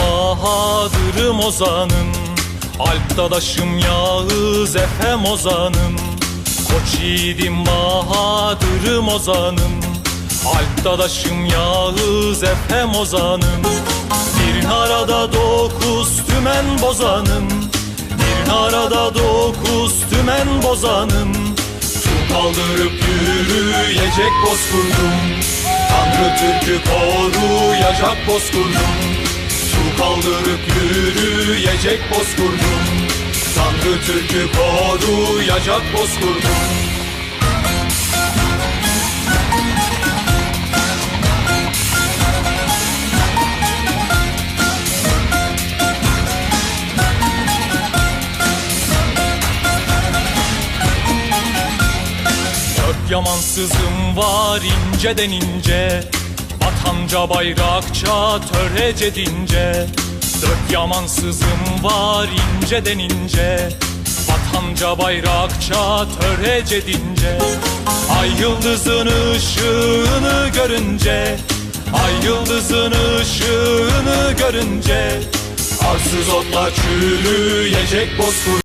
Bahadır'ım ozanım. Alp dadaşım Yağız Efem ozanım. Koç yiğidim Bahadır'ım ozanım. Alp dadaşım Yağız Efem ozanım. Bir narada dokuz tümen bozanım. Bir narada dokuz tümen bozanım. Su kaldırıp yürüyecek bozkurdum. Tanrı Türk'ü koruyacak bozkurdum kaldırıp yürüyecek bozkurdum. Tanrı Türk'ü koruyacak bozkurdum. Yamansızım var inceden ince Vatanca bayrakça törece dince. Dört yamansızım var ince Vatanca bayrakça törece dince. Ay yıldızın ışığını görünce. Ay yıldızın ışığını görünce. Arsız otla çürüyecek bozkurt